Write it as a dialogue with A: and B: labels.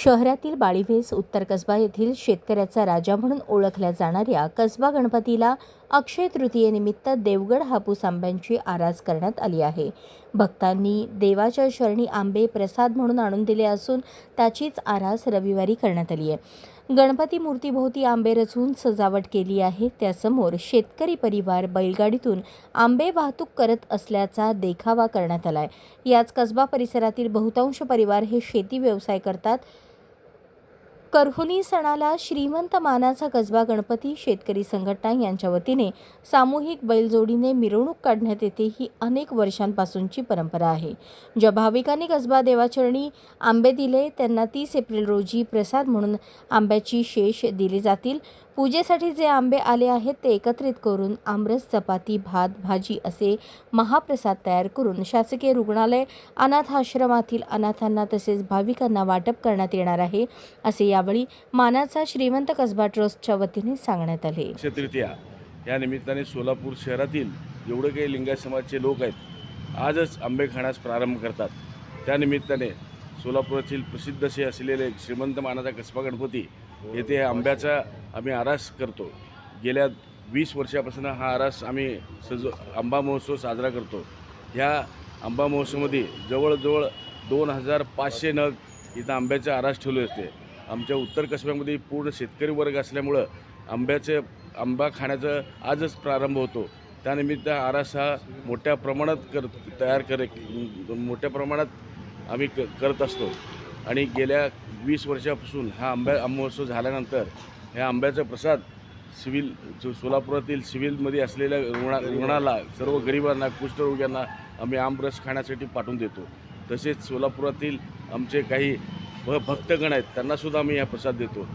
A: शहरातील बाळीवेस उत्तर कसबा येथील शेतकऱ्याचा राजा म्हणून ओळखल्या जाणाऱ्या कसबा गणपतीला अक्षय तृतीयेनिमित्त देवगड हापूस आंब्यांची आरास करण्यात आली आहे. भक्तांनी देवाच्या शरणी आंबे प्रसाद म्हणून आणून दिले असून त्याचीच आरास रविवारी करण्यात आली आहे. गणपती मूर्तीभोवती आंबे रचून सजावट केली आहे. त्यासमोर शेतकरी परिवार बैलगाडीतून आंबे वाहतूक करत असल्याचा देखावा करण्यात आला आहे याच कसबा परिसरातील बहुतांश परिवार हे शेती व्यवसाय करतात. करहुनी सणाला श्रीमंत मानाचा कसबा गणपती शेतकरी संघटना यांच्या वतीने सामूहिक बैलजोडीने मिरवणूक काढण्यात येते ही अनेक वर्षांपासूनची परंपरा आहे. ज्या भाविकांनी कसबा देवाचरणी आंबे दिले त्यांना तीस एप्रिल रोजी प्रसाद म्हणून आंब्याची शेष दिली जातील. पूजेसाठी जे आंबे आले आहेत ते एकत्रित करून आमरस चपाती भात भाजी असे महाप्रसाद तयार करून शासकीय रुग्णालय अनाथ आश्रमातील अनाथांना तसेच भाविकांना वाटप करण्यात येणार आहे असे यावेळी मानाचा श्रीमंत कसबा ट्रस्टच्या वतीने सांगण्यात आले.
B: अक्षय तृतीया या निमित्ताने सोलापूर शहरातील जेवढे काही लिंगायत समाजचे लोक आहेत आजच आंबे खाण्यास प्रारंभ करतात. त्यानिमित्ताने सोलापुरातील प्रसिद्ध असे असलेले श्रीमंत मानाचा कसबा गणपती येथे आंब्याचा आम्ही आरास करतो. गेल्या वीस वर्षापासून हा आरास आम्ही सज आंबा महोत्सव साजरा करतो. ह्या आंबा महोत्सवामध्ये जवळजवळ दोन हजार पाचशे नग इथं आंब्याचा आरास ठेवले असते. आमच्या उत्तर कसब्यामध्ये पूर्ण शेतकरी वर्ग असल्यामुळं आंब्याचे आंबा खाण्याचा आजच प्रारंभ होतो. त्यानिमित्त आरास हा मोठ्या प्रमाणात कर तयार करे मोठ्या प्रमाणात आम्ही क करत असतो. आणि गेल्या वीस वर्षापासून हा आंब्या आंबोत्सव झाल्यानंतर ह्या आंब्याचा प्रसाद सिव्हिल सोलापुरातील सिव्हिलमध्ये असलेल्या रुग्णा रुग्णाला सर्व गरिबांना कुष्ठरोग्यांना आम्ही आमरस खाण्यासाठी पाठवून देतो. तसेच सोलापुरातील आमचे काही भ भक्तगण आहेत त्यांनासुद्धा आम्ही हा प्रसाद देतो.